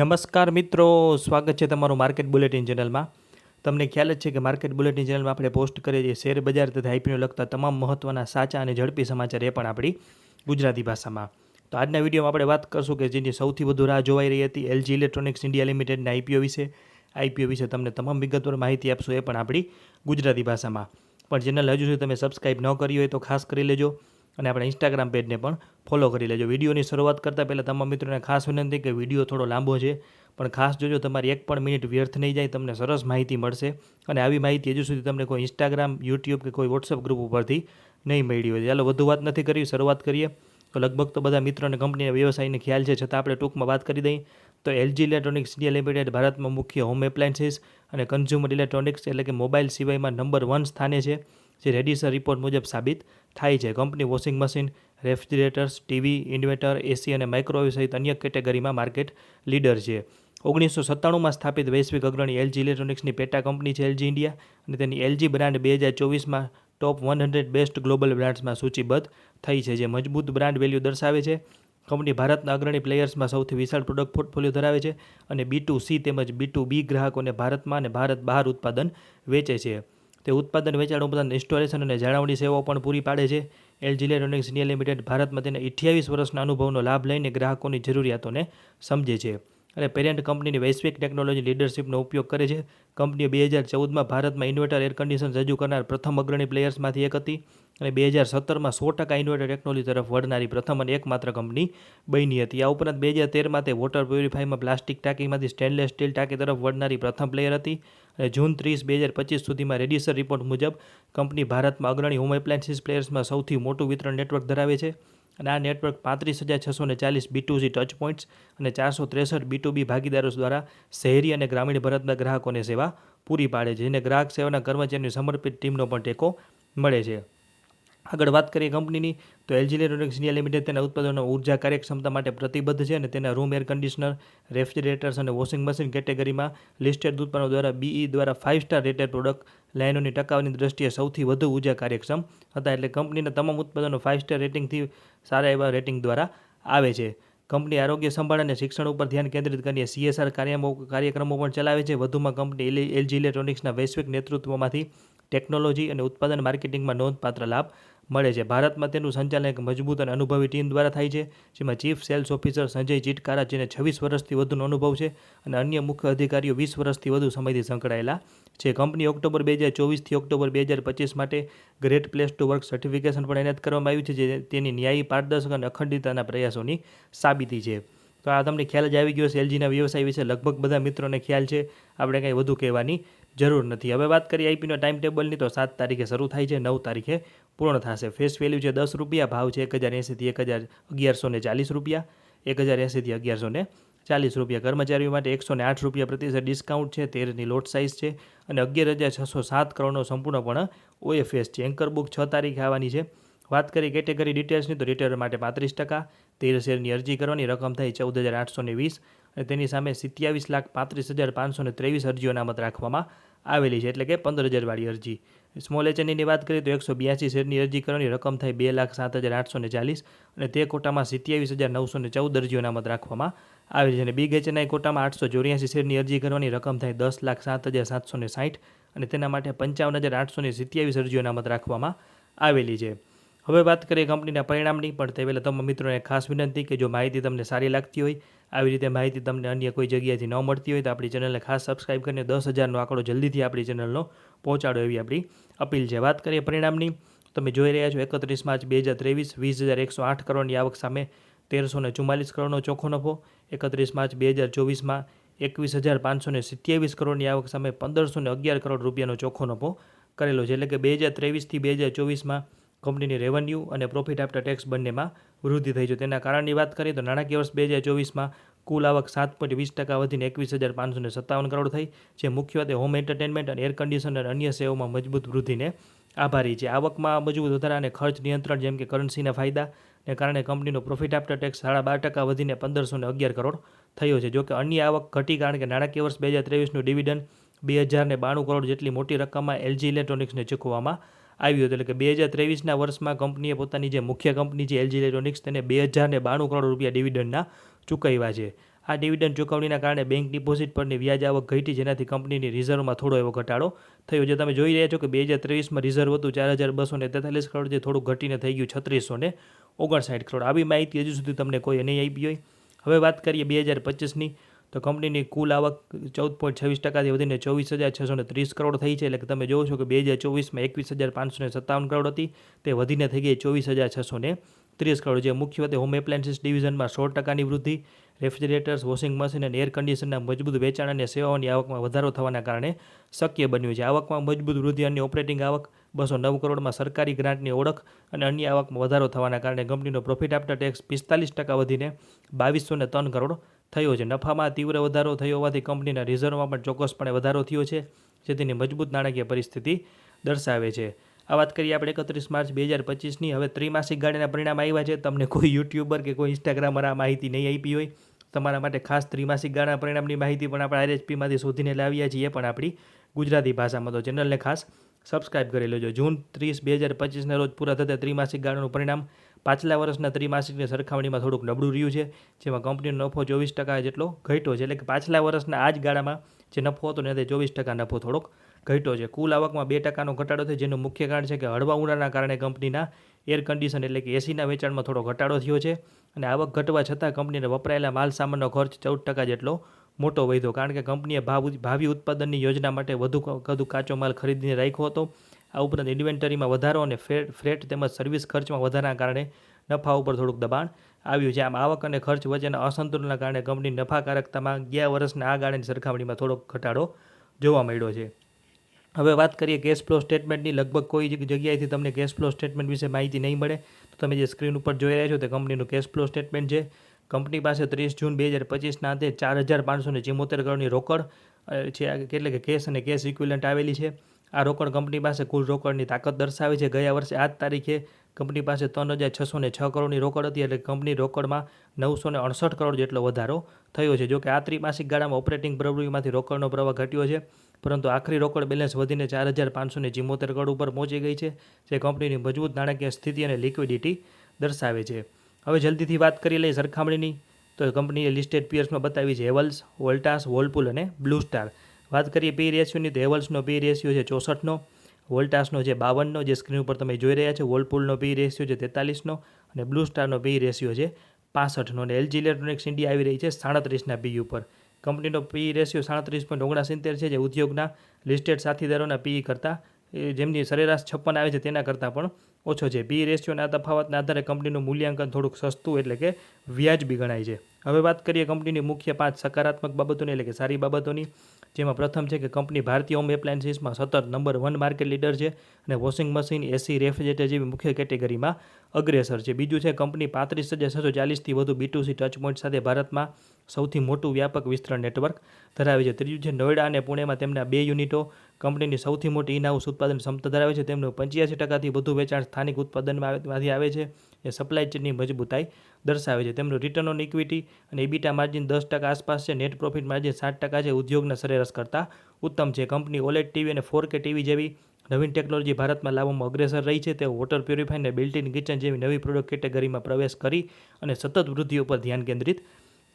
નમસ્કાર મિત્રો, સ્વાગત છે તમારું માર્કેટ બુલેટિન ચેનલમાં. તમને ખ્યાલ જ છે કે માર્કેટ બુલેટિન ચેનલમાં આપણે પોસ્ટ કરીએ છીએ શેર બજાર તથા આઈપીઓ લગતા તમામ મહત્ત્વના સાચા અને ઝડપી સમાચાર એ પણ આપણી ગુજરાતી ભાષામાં. તો આજના વિડીયોમાં આપણે વાત કરશું કે જેની સૌથી વધુ રાહ જોવાઈ રહી હતી એલજી ઇલેક્ટ્રોનિક્સ ઇન્ડિયા લિમિટેડના આઈપીઓ વિશે. આઈપીઓ વિશે તમને તમામ વિગતવાર માહિતી આપશું એ પણ આપણી ગુજરાતી ભાષામાં. પણ ચેનલ હજુ સુધી તમે સબસ્ક્રાઇબ ન કરી હોય તો ખાસ કરી લેજો. અને આપણા ઇન્સ્ટાગ્રામ પેજને પણ ફોલો કરી લેજો. વિડીયોની શરૂઆત કરતાં પહેલાં તમામ મિત્રોને ખાસ વિનંતી કે વીડિયો થોડો લાંબો છે, પણ ખાસ જોજો તમારી એક પણ મિનિટ વ્યર્થ નહીં જાય, તમને સરસ માહિતી મળશે. અને આવી માહિતી હજુ સુધી તમને કોઈ ઇન્સ્ટાગ્રામ યુટ્યુબ કે કોઈ વોટ્સઅપ ગ્રુપ ઉપરથી નહીં મળી હોય. ચાલો, વધુ વાત નથી કરી, શરૂઆત કરીએ. તો લગભગ તો બધા મિત્રોને કંપનીના વ્યવસાયને ખ્યાલ છે. છતાં આપણે ટૂંકમાં વાત કરી દઈએ. તો એલજી ઇલેક્ટ્રોનિક્સ ઇન્ડિયા લિમિટેડ ભારતમાં મુખ્ય હોમ એપ્લાયન્સીસ અને કન્ઝ્યુમર ઇલેક્ટ્રોનિક્સ એટલે કે મોબાઈલ સિવાયમાં નંબર વન સ્થાને છે. જે રેડિસર રિપોર્ટ મુજબ સાબિત થાય છે. Company washing machine refrigerators TV inverter AC અને માઇક્રોવેવ સહિત અન્ય કેટેગરીમાં માર્કેટ લીડર છે. ઓગણીસો સત્તાણુંમાં સ્થાપિત વૈશ્વિક અગ્રણી એલજી ઇલેક્ટ્રોનિક્સની પેટા કંપની છે એલજી ઇન્ડિયા અને તેની એલજી બ્રાન્ડ બે હજાર ચોવીસમાં top one hundred best global બ્રાન્ડ્સમાં સૂચિબદ્ધ થઈ છે, જે મજબૂત બ્રાન્ડ વેલ્યુ દર્શાવે છે. કંપની ભારતના અગ્રણી પ્લેયર્સમાં સૌથી વિશાળ પ્રોડક્ટ પોર્ટફોલિયો ધરાવે છે અને બી ટુ સી તેમજ બી ટુ બી ગ્રાહકોને ભારતમાં અને ભારત બહાર ઉત્પાદન વેચે છે. તે ઉત્પાદન વેચાણ ઉપરાંત ઇન્સ્ટોલેશન અને જાળવણી સેવાઓ પણ પૂરી પાડે છે. એલજી ઇલેક્ટ્રોનિક્સ ઇન્ડિયા લિમિટેડ ભારતમાં તેના અઠ્યાવીસ વર્ષના અનુભવનો લાભ લઈને ગ્રાહકોની જરૂરિયાતોને સમજે છે. અને પેરેન્ટ કંપનીની વૈશ્વિક ટેકનોલોજી લીડરશિપનો ઉપયોગ કરે છે. કંપનીએ બે હજાર ચૌદમાં ભારતમાં ઇન્વર્ટર એર કન્ડિશન રજૂ કરનાર પ્રથમ અગ્રણી પ્લેયર્સમાંથી એક હતી અને બે હજાર સત્તરમાં સો ટકા ઇન્વર્ટર ટેકનોલોજી તરફ વળનારી પ્રથમ અને એકમાત્ર કંપની બની હતી. આ ઉપરાંત બે હજાર તેરમાં તે વોટર પ્યોરિફાયમાં પ્લાસ્ટિક ટાંકીમાંથી સ્ટેનલેસ સ્ટીલ ટાંકી તરફ વળનારી પ્રથમ પ્લેયર હતી અને જૂન ત્રીસ, બે હજાર પચીસ સુધીમાં રેડિસર રિપોર્ટ મુજબ કંપની ભારતમાં અગ્રણી હોમ એપ્લાયન્સીસ પ્લેયર્સમાં સૌથી મોટું વિતરણ નેટવર્ક ધરાવે છે. અને આ નેટવર્ક પાંત્રીસ હજાર છસો ને ચાલીસ B to C touch points અને ચારસો ત્રેસઠ બી ટુ બી ભાગીદારો દ્વારા શહેરી અને ગ્રામીણ ભારતના ગ્રાહકોને સેવા પૂરી પાડે છે. જેને ગ્રાહક સેવાના કર્મચારીની સમર્પિત ટીમનો પણ ટેકો મળે છે. આગળ વાત કરીએ કંપનીની, તો એલજી ઇલેક્ટ્રોનિક્સ ઇન્ડિયા લિમિટેડ તેના ઉત્પાદનો ઊર્જા કાર્યક્ષમતા માટે પ્રતિબદ્ધ છે અને તેના રૂમ એર કન્ડિશનર, રેફ્રિજરેટર્સ અને વોશિંગ મશીન કેટેગરીમાં લિસ્ટેડ ઉત્પાદનો દ્વારા બીઈ દ્વારા ફાઇવ સ્ટાર રેટેડ પ્રોડક્ટ લાઇનોની ટકાવની દ્રષ્ટિએ સૌથી વધુ ઊર્જા કાર્યક્ષમ હતા એટલે કંપનીના તમામ ઉત્પાદનો ફાઇવ સ્ટાર રેટિંગથી સારા એવા રેટિંગ દ્વારા આવે છે. કંપની આરોગ્ય સંભાળ અને શિક્ષણ ઉપર ધ્યાન કેન્દ્રિત કરીને સીએસઆર કાર્યક્રમો પણ ચલાવે છે. વધુમાં કંપની એલજી ઇલેક્ટ્રોનિક્સના વૈશ્વિક નેતૃત્વમાંથી ટેકનોલોજી અને ઉત્પાદન માર્કેટિંગમાં નોંધપાત્ર લાભ મળે છે. ભારતમાં તેનું સંચાલન એક મજબૂત અને અનુભવી ટીમ દ્વારા થાય છે, જેમાં chief sales officer Sanjay Chitkara, જેને છવ્વીસ વર્ષથી વધુનો અનુભવ છે, અને અન્ય મુખ્ય અધિકારીઓ વીસ વર્ષથી વધુ સમયથી સંકળાયેલા છે. કંપની ઓક્ટોબર બે હજાર ચોવીસથી ઓક્ટોબર બે હજાર પચીસ માટે great place to work certification પણ એનાયત કરવામાં આવ્યું છે, જે તેની ન્યાયી, પારદર્શક અને અખંડિતતાના પ્રયાસોની સાબિતી છે. તો આ તમને ખ્યાલ જ આવી ગયો છે એલજીના વ્યવસાય વિશે લગભગ બધા મિત્રોને ખ્યાલ છે. આપણે કંઈ વધુ કહેવાની જરૂર નથી. હવે વાત કરીએ આઈપીનો ટાઈમ ટેબલની તો સાત તારીખે શરૂ થાય છે, નવ તારીખે પૂર્ણ થશે. ફેસ વેલ્યુ છે દસ રૂપિયા, ભાવ છે એક હજાર એંસીથી એક હજાર અગિયારસો ને ચાલીસ રૂપિયા. એક હજાર એંસીથી અગિયારસો ને ચાલીસ રૂપિયા. કર્મચારીઓ માટે એકસો ને આઠ રૂપિયા પ્રતિશત ડિસ્કાઉન્ટ છે તેરની લોટ સાઇઝ છે અને અગિયાર હજાર છસો સાત કરોડનો સંપૂર્ણપણે ઓએફએસ છે. એન્કર બુક છ તારીખે આવવાની છે. વાત કરીએ કેટેગરી ડિટેલ્સની તો રિટેલર માટે પાંત્રીસ ટકા, તેર શેરની અરજી કરવાની, રકમ થઈ ચૌદ હજાર આઠસો ને વીસ અને તેની સામે સિત્યાવીસ લાખ પાંત્રીસ હજાર પાંચસો ને ત્રેવીસ અરજીઓ અનામત રાખવામાં આવેલી છે. એટલે કે પંદર હજારવાળી અરજી. સ્મોલ એચએનની વાત કરીએ તો એકસો બ્યાસી શેરની અરજી કરવાની રકમ થાય બે લાખ સાત હજાર આઠસો ને ચાલીસ અને તે કોટામાં સિત્યાવીસ હજાર નવસો ને ચૌદ અરજીઓ અનામત રાખવામાં આવેલી છે. અને બિગ એચએનઆઈ કોટામાં આઠસો ચોર્યાસી શેરની અરજી કરવાની રકમ થાય દસ લાખ સાત હજાર સાતસો ને સાઠ અને તેના માટે પંચાવન હજાર આઠસો ને સિત્યાવીસ અરજીઓ અનામત રાખવામાં આવેલી છે. હવે વાત કરીએ કંપનીના પરિણામની, પણ તે પહેલાં તમામ મિત્રોને ખાસ વિનંતી કે જો માહિતી તમને સારી લાગતી હોય, આવી રીતે માહિતી તમને અન્ય કોઈ જગ્યાએથી ન મળતી હોય, તો આપણી ચેનલને ખાસ સબસ્ક્રાઇબ કરીને દસ હજારનો આંકડો જલ્દીથી આપણી ચેનલનો પહોંચાડો એવી આપણી અપીલ છે. વાત કરીએ પરિણામની, તમે જોઈ રહ્યા છો એકત્રીસ માર્ચ બે હજાર ત્રેવીસ, વીસ હજાર એકસો આઠ કરોડની આવક સામે તેરસો ને ચુમ્માલીસ કરોડનો ચોખ્ખો નફો, એકત્રીસ માર્ચ બે હજાર ચોવીસમાં એકવીસ હજાર પાંચસો ને સિત્યાવીસ કરોડની આવક સામે પંદરસો ને અગિયાર કરોડ રૂપિયાનો ચોખ્ખો નફો કરેલો છે. એટલે કે બે હજાર ત્રેવીસથી બે હજાર ચોવીસમાં કંપનીની રેવન્યુ અને પ્રોફિટ આફ્ટર ટેક્સ બંનેમાં વૃદ્ધિ થઈ છે. તેના કારણની વાત કરીએ તો નાણાકીય વર્ષ બે હજાર ચોવીસમાં કુલ આવક સાત પોઈન્ટ વીસ ટકા વધીને એકવીસ હજાર પાંચસો ને સત્તાવન કરોડ થઈ, જે મુખ્યત્વે હોમ એન્ટરટેનમેન્ટ અને એર કન્ડિશનર અન્ય સેવાઓમાં મજબૂત વૃદ્ધિને આભારી છે. આવકમાં મજબૂત વધારા અને ખર્ચ નિયંત્રણ જેમ કે કરન્સીના ફાયદાને કારણે કંપનીનો પ્રોફિટ આફ્ટર ટેક્સ સાડા બાર ટકા વધીને પંદરસો ને અગિયાર કરોડ થયો છે. જોકે અન્ય આવક ઘટી કારણ કે નાણાકીય વર્ષ બે હજાર ત્રેવીસનું ડિવિડન્ડ બે હજાર બાણું કરોડ જેટલી મોટી રકમમાં એલજી ઇલેક્ટ્રોનિક્સને ચૂકવવામાં આવ્યું હતું. એટલે કે બે હજાર ત્રેવીસના વર્ષમાં કંપનીએ પોતાની જે મુખ્ય કંપની છે, એલજી ઇલેક્ટ્રોનિક્સ, તેને બે હજાર ને બાણું કરોડ રૂપિયા ડિવિડન્ડના ચૂકવ્યા છે. આ ડિવિડન્ડ ચૂકવણીના કારણે બેંક ડિપોઝિટ પરની વ્યાજ આવક ઘટી જેનાથી કંપનીની રિઝર્વમાં થોડો એવો ઘટાડો થયો. જે તમે જોઈ રહ્યા છો કે બે હજાર ત્રેવીસમાં રિઝર્વ હતું ચાર હજાર બસો ને તેતાલીસ કરોડ, જે થોડું ઘટીને થઈ ગયું છત્રીસો ને ઓગણસાઠ કરોડ. આવી માહિતી હજુ સુધી તમને કોઈ નહીં આપી હોય. હવે વાત કરીએ બે હજાર પચીસની. તો કંપનીની કુલ આવક ચૌદ પોઈન્ટ છવ્વીસ ટકાથી વધીને ચોવીસ હજાર છસો ને ત્રીસ કરોડ થઈ છે. એટલે તમે જોવો છો કે બે હજાર ચોવીસમાં એકવીસ હજાર પાંચસો ને સત્તાવન કરોડ હતી. તે વધીને થઈ ગઈ ચોવીસ હજાર છસો ને ત્રીસ કરોડ. જે મુખ્યત્વે હોમ એપ્લાયન્સીસ ડિવિઝનમાં સો ટકાની વૃદ્ધિ રેફ્રિજરેટર્સ વોશિંગ મશીન અને એર કન્ડિશનના મજબૂત વેચાણ અને સેવાઓની આવકમાં વધારો થવાના કારણે શક્ય બન્યું છે. આવકમાં મજબૂત વૃદ્ધિ અને ઓપરેટિંગ આવક બસો નવ કરોડમાં સરકારી ગ્રાન્ટની ઓળખ અને અન્ય આવકમાં વધારો થવાના કારણે કંપનીનો પ્રોફિટ આફ્ટર ટેક્સ પિસ્તાલીસ ટકા વધીને બાવીસો ને ત્રણ કરોડ થયો છે. નફામાં તીવ્ર વધારો થયો હોવાથી કંપનીના રિઝર્વમાં પણ ચોક્કસપણે વધારો થયો છે, જે તેની મજબૂત નાણાકીય પરિસ્થિતિ દર્શાવે છે. આ વાત કરીએ આપણે એકત્રીસ માર્ચ બે હજાર પચીસની. હવે ત્રિમાસિક ગાળાના પરિણામ આવ્યા છે. તમને કોઈ યુટ્યુબર કે કોઈ ઇન્સ્ટાગ્રામર આ માહિતી નહીં આપી હોય. તમારા માટે ખાસ ત્રિમાસિક ગાળાના પરિણામની માહિતી પણ આપણે આરએચપીમાંથી શોધીને લાવ્યા છીએ. પણ આપણી ગુજરાતી ભાષામાં. તો ચેનલને ખાસ સબસ્ક્રાઇબ કરી લેજો. જૂન ત્રીસ બે હજાર પચીસના રોજ પૂરા થતા ત્રિમાસિક ગાળાનું પરિણામ પાછલા વર્ષના ત્રિમાસિકની સરખામણીમાં થોડુંક નબળું રહ્યું છે, જેમાં કંપનીનો નફો ચોવીસ ટકા જેટલો ઘટ્યો છે. એટલે કે પાછલા વર્ષના આ જ ગાળામાં જે નફો હતો ને તે ચોવીસ ટકા નફો થોડોક ઘટ્યો છે. કુલ આવકમાં બે ટકાનો ઘટાડો થયો, જેનું મુખ્ય કારણ છે કે હળવા ઉનાળાના કારણે કંપનીના એર કન્ડિશન એટલે કે એસીના વેચાણમાં થોડો ઘટાડો થયો છે. અને આવક ઘટવા છતાં કંપનીને વપરાયેલા માલ સામાનનો ખર્ચ ચૌદ ટકા જેટલો મોટો વધ્યો. કારણ કે કંપનીએ ભાવ ભાવિ ઉત્પાદનની યોજના માટે વધુ વધુ કાચો માલ ખરીદીને રાખ્યો હતો. આ ઉપરાંત ઇન્વેન્ટરીમાં વધારો અને ફ્રેટ તેમજ સર્વિસ ખર્ચમાં વધારાના કારણે નફા ઉપર થોડુંક દબાણ આવ્યું છે. આમ આવક અને ખર્ચ વચ્ચેના અસંતુલનના કારણે કંપની નફાકારકતામાં ગયા વર્ષના આ ગાળાની સરખામણીમાં થોડોક ઘટાડો જોવા મળ્યો છે. હવે વાત કરીએ કેશ ફ્લો સ્ટેટમેન્ટની લગભગ કોઈ જગ્યાએથી તમને કેશ ફ્લો સ્ટેટમેન્ટ વિશે માહિતી નહીં મળે તો તમે જે સ્ક્રીન ઉપર જોઈ રહ્યા છો તે કંપનીનું કેશ ફ્લો સ્ટેટમેન્ટ છે. કંપની પાસે ત્રીસ જૂન બે હજાર પચીસના અંતે ચાર હજાર પાંચસો ને કરોડની રોકડ છે. એટલે કે કેશ અને કેશ ઇક્વિલન્ટ આવેલી છે. આ રોકડ કંપની પાસે કુલ રોકડની તાકાત દર્શાવે છે. ગયા વર્ષે આ જ તારીખે કંપની પાસે ત્રણ હજાર છસો ને છ કરોડની રોકડ હતી એટલે કંપની રોકડમાં નવસો ને અડસઠ કરોડ જેટલો વધારો થયો છે. જો કે આ ત્રિમાસિક ગાળામાં ઓપરેટિંગ પ્રવૃત્તિમાંથી રોકડનો પ્રવાહ ઘટ્યો છે, પરંતુ આખરી રોકડ બેલેન્સ વધીને ચાર હજાર પાંચસો ને ચિમોતેર કરોડ ઉપર પહોંચી ગઈ છે, જે કંપનીની મજબૂત નાણાકીય સ્થિતિ અને લિક્વિડિટી દર્શાવે છે. હવે જલ્દીથી વાત કરી લઈએ સરખામણીની. તો કંપનીએ લિસ્ટેડ પિયર્સમાં બતાવી છે હેવલ્સ વોલ્ટાસ, વોલપુલ અને બ્લુ સ્ટાર. વાત કરીએ પી રેશિયોની તો હેવલ્સનો પી રેશિયો છે ચોસઠનો વોલ્ટાસનો છે બાવનનો, જે સ્ક્રીન ઉપર તમે જોઈ રહ્યા છો વોલપુલનો પી રેશિયો છે તેતાલીસનો અને બ્લુ સ્ટારનો પી રેશિયો છે પાસઠનો. અને એલજી ઇલેક્ટ્રોનિક્સ ઇન્ડિયા આવી રહી છે સાડત્રીસના પી ઉપર. કંપનીનો પી રેશિયો સાડત્રીસ પોઈન્ટ ઓગણસિત્તેર છે જે ઉદ્યોગના લિસ્ટેડ સાથીદારોના પી કરતાં જેમની સરેરાશ છપ્પન આવે છે તેના કરતાં પણ ઓછો છે. પી રેશિયોના તફાવતના આધારે કંપનીનું મૂલ્યાંકન થોડુંક સસ્તું એટલે કે વ્યાજબી ગણાય છે. હવે વાત કરીએ કંપનીની મુખ્ય પાંચ સકારાત્મક બાબતોની એટલે કે સારી બાબતોની, જેમાં પ્રથમ છે કે કંપની ભારતીય હોમ એપ્લાયન્સીસમાં સતત નંબર વન માર્કેટ લીડર છે અને વોશિંગ મશીન એસી રેફ્રિજરેટર જેવી મુખ્ય કેટેગરીમાં અગ્રેસર છે. બીજું છે કંપની પાંત્રીસ હજાર છસો ચાલીસથી વધુ બીટુસી ટચ પોઈન્ટ સાથે ભારતમાં સૌથી મોટું વ્યાપક વિસ્તરણ નેટવર્ક ધરાવે છે. ત્રીજું છે નોઈડા અને પુણેમાં તેમના બે યુનિટો કંપનીની સૌથી મોટી ઇન હાઉસ ઉત્પાદન ક્ષમતા ધરાવે છે. તેમનું પંચ્યાસી ટકાથી વધુ વેચાણ સ્થાનિક ઉત્પાદનમાંથી આવે છે. એ સપ્લાય ચેનની મજબૂતાઈ દર્શાવે છે. તેમનું રિટર્ન ઓન ઇક્વિટી અને ઇબીટા માર્જિન દસ ટકા આસપાસ છે. નેટ પ્રોફિટ માર્જિન સાત ટકા છે. ઉદ્યોગના સરેરાશ કરતાં ઉત્તમ છે. કંપની ઓલેટ ટીવી અને ફોર કે ટીવી જેવી નવીન ટેકનોલોજી ભારતમાં લાવવામાં અગ્રેસર રહી છે. તેઓ વોટર પ્યોરિફાયર અને બિલ્ટ ઇન કિચન જેવી નવી પ્રોડક્ટ કેટેગરીમાં પ્રવેશ કરી અને સતત વૃદ્ધિ ઉપર ધ્યાન કેન્દ્રિત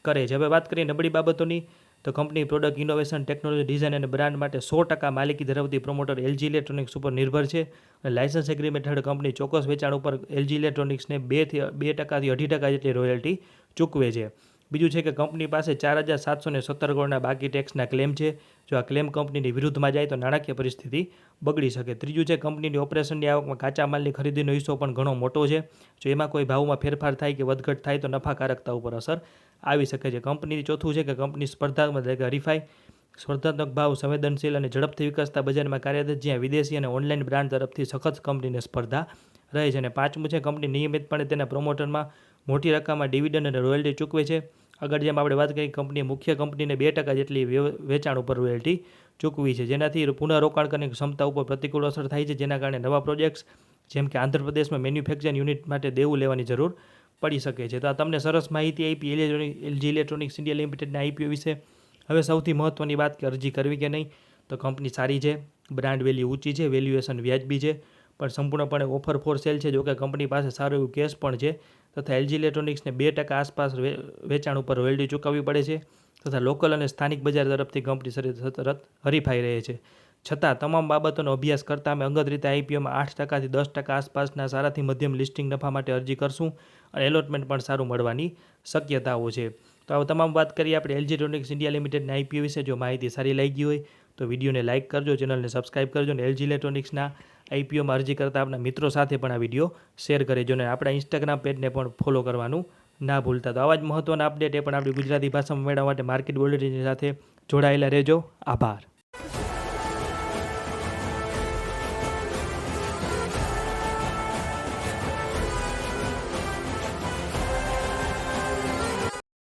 કરે છે. હવે વાત કરીએ નબળી બાબતોની. તો company product, innovation, technology, design અને બ્રાન્ડ માટે સો ટકા માલિકી ધરાવતી પ્રમોટર એલજી ઇલેક્ટ્રોનિક્સ ઉપર નિર્ભર છે. અને લાયસન્સ એગ્રીમેન્ટ હેઠળ કંપની ચોક્કસ વેચાણ ઉપર એલજી ઇલેક્ટ્રોનિક્સને બેથી બે ટકાથી અઢી ટકા જેટલી રોયલ્ટી ચૂકવે છે. બીજું છે કે કંપની પાસે ચાર હજાર સાતસો ને સત્તર કરોડના બાકી ટેક્સના ક્લેમ છે. જો આ ક્લેમ કંપનીની વિરુદ્ધમાં જાય તો નાણાકીય પરિસ્થિતિ બગડી શકે. ત્રીજું છે કંપનીની ઓપરેશનની આવકમાં કાચા માલની ખરીદીનો હિસ્સો પણ ઘણો મોટો છે. જો એમાં કોઈ ભાવમાં ફેરફાર થાય કે વધઘટ થાય તો નફાકારકતા ઉપર અસર આવી શકે છે. કંપની ચોથું છે કે કંપની સ્પર્ધાત્મક એટલે હરીફાઈ સ્પર્ધાત્મક ભાવ સંવેદનશીલ અને ઝડપથી વિકસતા બજારમાં કાર્યરત જ્યાં વિદેશી અને ઓનલાઈન બ્રાન્ડ તરફથી સખત કંપનીને સ્પર્ધા રહે છે. અને પાંચમું છે કંપની નિયમિતપણે તેના પ્રમોટરમાં મોટી રકમમાં ડિવિડન્ડ અને રોયલ્ટી ચૂકવે છે. આગળ જેમ આપણે વાત કરી કંપનીએ મુખ્ય કંપનીને બે ટકા જેટલી વેચાણ ઉપર રોયલ્ટી ચૂકવી છે. જેનાથી પુનઃરોકાણ કરવાની ક્ષમતા ઉપર પ્રતિકૂળ અસર થાય છે. જેના કારણે નવા પ્રોજેક્ટ્સ જેમ કે આંધ્રપ્રદેશમાં મેન્યુફેક્ચરિંગ યુનિટ માટે દેવું લેવાની જરૂર પડી શકે છે. તો આ તમને સરસ માહિતી આપી ઇલેક્ટ્રોનિક એલજી ઇલેક્ટ્રોનિક્સ ઇન્ડિયા લિમિટેડના આઈપીઓ વિશે. હવે સૌથી મહત્ત્વની વાત કે અરજી કરવી કે નહીં? તો કંપની સારી છે બ્રાન્ડ વેલ્યુ ઊંચી છે વેલ્યુએશન વ્યાજબી છે. પણ સંપૂર્ણપણે ઓફર ફોર સેલ છે, જોકે કંપની પાસે સારું એવું કેશ પણ છે, તથા એલજી ઇલેક્ટ્રોનિક્સને બે ટકા આસપાસ વેચાણ ઉપર રોયલ્ટી ચૂકવવી પડે છે, તથા લોકલ અને સ્થાનિક બજાર તરફથી કંપની સતત હરીફાઈ રહે છે. છતાં, તમામ બાબતોનો અભ્યાસ કરતાં અમે અંગત રીતે આઈપીઓમાં આઠ ટકાથી દસ ટકા આસપાસના સારાથી મધ્યમ લિસ્ટિંગ નફા માટે અરજી કરશું અને એલોટમેન્ટ પણ સારું મળવાની શક્યતાઓ છે. તો આ તમામ વાત કરીએ આપણે એલજી ઇલેક્ટ્રોનિક્સ ઇન્ડિયા લિમિટેડના આઈપીઓ વિશે, જો માહિતી સારી લાગી હોય તો વિડીયોને લાઇક કરજો, ચેનલને સબસ્ક્રાઇબ કરજો અને એલજી ઇલેક્ટ્રોનિક્સના આઈપીઓમાં અરજી કરતા આપણા મિત્રો સાથે પણ આ વીડિયો શેર કરજો અને આપણા ઇન્સ્ટાગ્રામ પેજને પણ ફોલો કરવાનું ના ભૂલતા. તો આવા જ મહત્ત્વના અપડેટ એ પણ આપણી ગુજરાતી ભાષામાં મેળવવા માટે માર્કેટ બુલેટિનની સાથે જોડાયેલા રહેજો. આભાર.